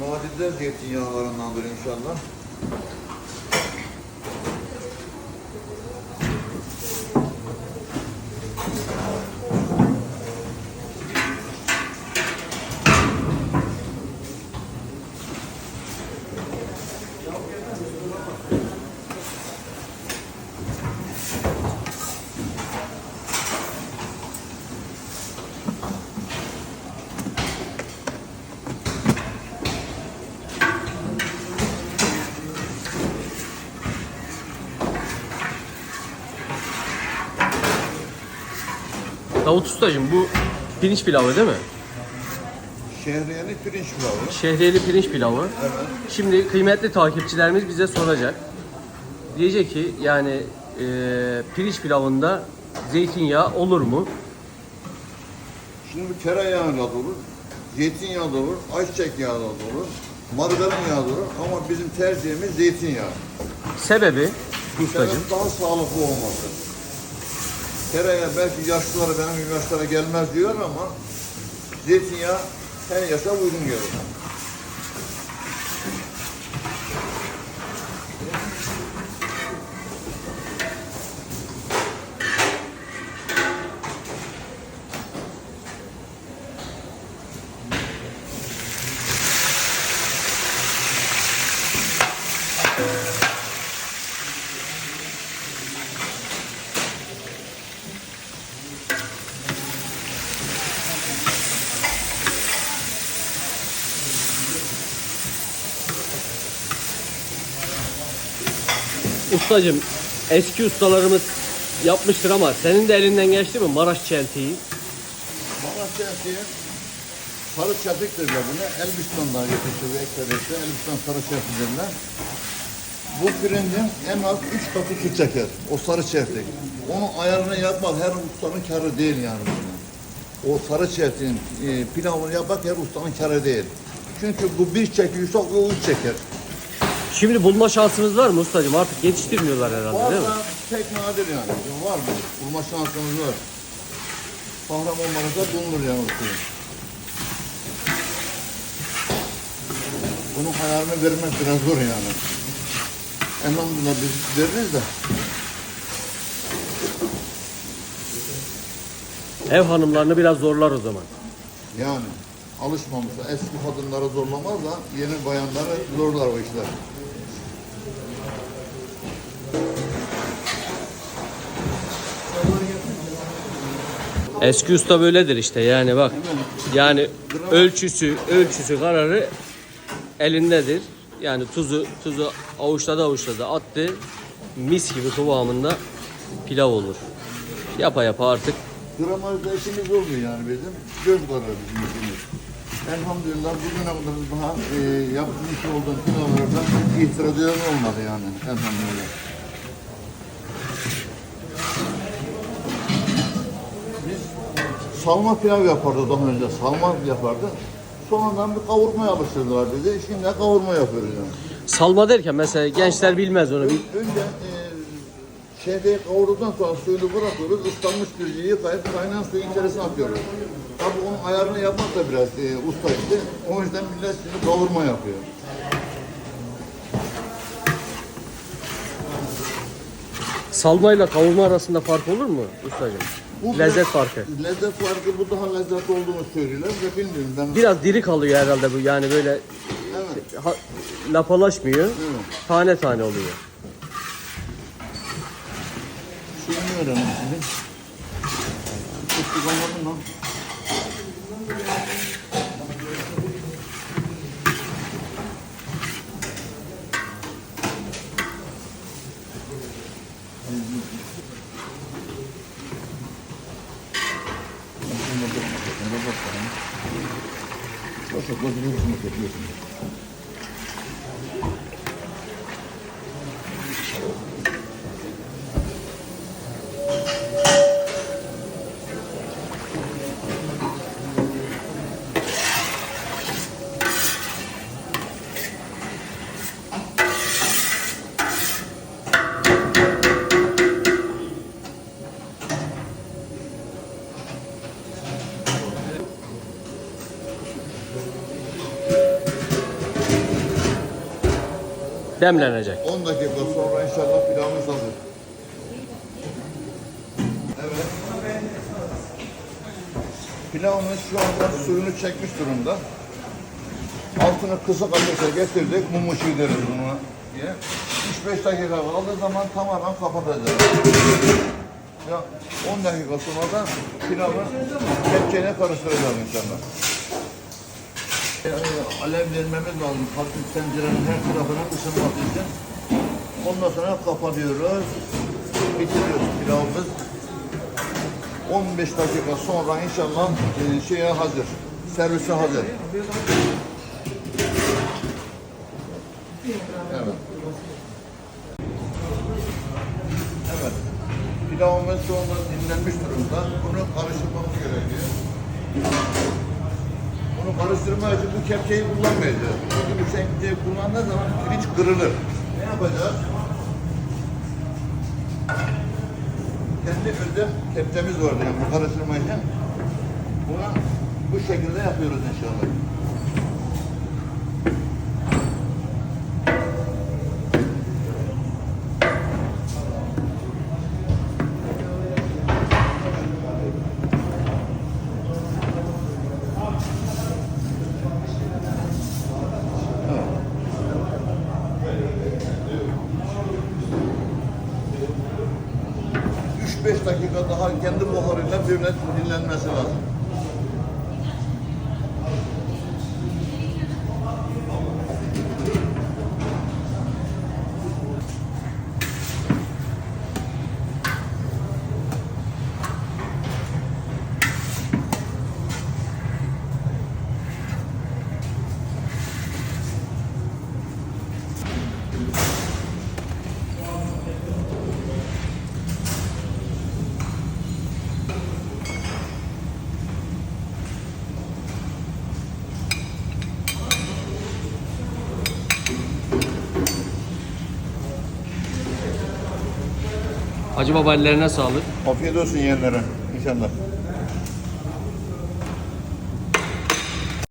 Nadide zeytinyağlarındandır inşallah. Davut Ustacığım bu pirinç pilavı değil mi? Şehriyeli pirinç pilavı. Şehriyeli pirinç pilavı. Evet. Şimdi kıymetli takipçilerimiz bize soracak. Diyecek ki yani e, pirinç pilavında zeytinyağı olur mu? Şimdi bu tereyağıyla da olur, zeytinyağı da olur, ayçiçek yağı da olur, margarin yağı da olur ama bizim tercihimiz zeytinyağı. Sebebi ustacığım. Sebep daha sağlıklı olması. Tereyağı belki yaşlılara benim yaşlara gelmez diyor ama zeytinyağı her yaşa uygun gelir. Ustacığım eski ustalarımız yapmıştır ama senin de elinden geçti mi Maraş çeltiği? Bana şehriye sarı çapık derler buna. Elbistan'dan yetişiyor ekseriyette. Elbistan sarı çapık derler. Bu pirincin en az üç katı su çeker. O sarı çeltik. Onun ayarını yapmak her ustanın karı değil yani. O sarı çeltiğin e, pilavını yapmak her ustanın karı değil. Çünkü bu bir çekiyorsa o üç çeker. Şimdi bulma şansınız var mı ustacığım? Artık yetiştirmiyorlar herhalde değil mi? Valla pek nadir yani. Var mı? Bulma şansınız var. Kahramanlarınızda bulunur yani o. Bunun ayarını vermek biraz zor yani. Elhamdülillah biz veririz de. Ev hanımlarını biraz zorlar o zaman. Yani alışmamışlar. Eski kadınları zorlamaz da yeni bayanları zorlar o işler. Eski usta böyledir işte yani bak. Yani ölçüsü, ölçüsü kararı elindedir. Yani tuzu, tuzu avuçladı avuçladı attı. Mis gibi kıvamında pilav olur. Yapa yapa artık Gramajda işimiz olmuyor yani bizim. Göz kararı bizim işimiz. Elhamdülillah bugüne kadar daha e, yapmış olduğum pilavlardan itiraz eden olmadı yani. Elhamdülillah. Salma pilav yapardı daha önce. Salma yapardı. Sonradan bir kavurma yapıştırdılar bizi. Şimdi kavurma yapıyoruz yani. salma derken mesela gençler bilmez onu. Bir Önce e, şeyde kavurduktan sonra suyunu bırakıyoruz. Islanmış pirinci yıkayıp kaynayan suyun içerisine atıyoruz. Tabii onun ayarını yapmak da biraz e, usta işi. O yüzden millet şimdi kavurma yapıyor. salmayla kavurma arasında fark olur mu ustacığım? Bu Lezzet farkı. Lezzet farkı bu daha lezzetli olduğunu söylüyorlar ve bilmiyorum ben. Biraz diri kalıyor herhalde bu yani böyle Evet. ha, lapalaşmıyor. Evet. Tane tane oluyor. Suyunu öğrenelim şimdi. Tuttuk anladın mı? Прошу, возможно, песню. Demlenecek. 10 dakika sonra inşallah pilavımız hazır. Pilavımız şu anda suyunu çekmiş durumda. Altını kısık ateşe getirdik. Mum ışığı deriz buna diye. 3-5 dakika kaldığı zaman tamamen kapatacağız. Ya 10 dakika sonra da pilavı kepçeyle karıştıracağız inşallah. Yani alev vermemiz lazım. Hafif tencerenin her tarafına ısınması için. Ondan sonra kapatıyoruz. Bitiriyoruz pilavımız. 15 dakika sonra inşallah e, şeye hazır. Servise hazır. Evet. Evet. Pilavımız şu anda dinlenmiş durumda. Bunu karıştırmamız gerekiyor. Bunu karıştırma için bu kepçeyi kullanmayacağız. Çünkü bu kepçeyi kullandığı zaman pirinç kırılır. Yapacağız? Kendi özel kepçemiz vardı yani bu karıştırma için. Bunu bu şekilde yapıyoruz inşallah. Üç beş dakika daha kendi buharıyla böyle dinlenmesi lazım. Hacı baba ellerine sağlık. Afiyet olsun yeğenlere inşallah.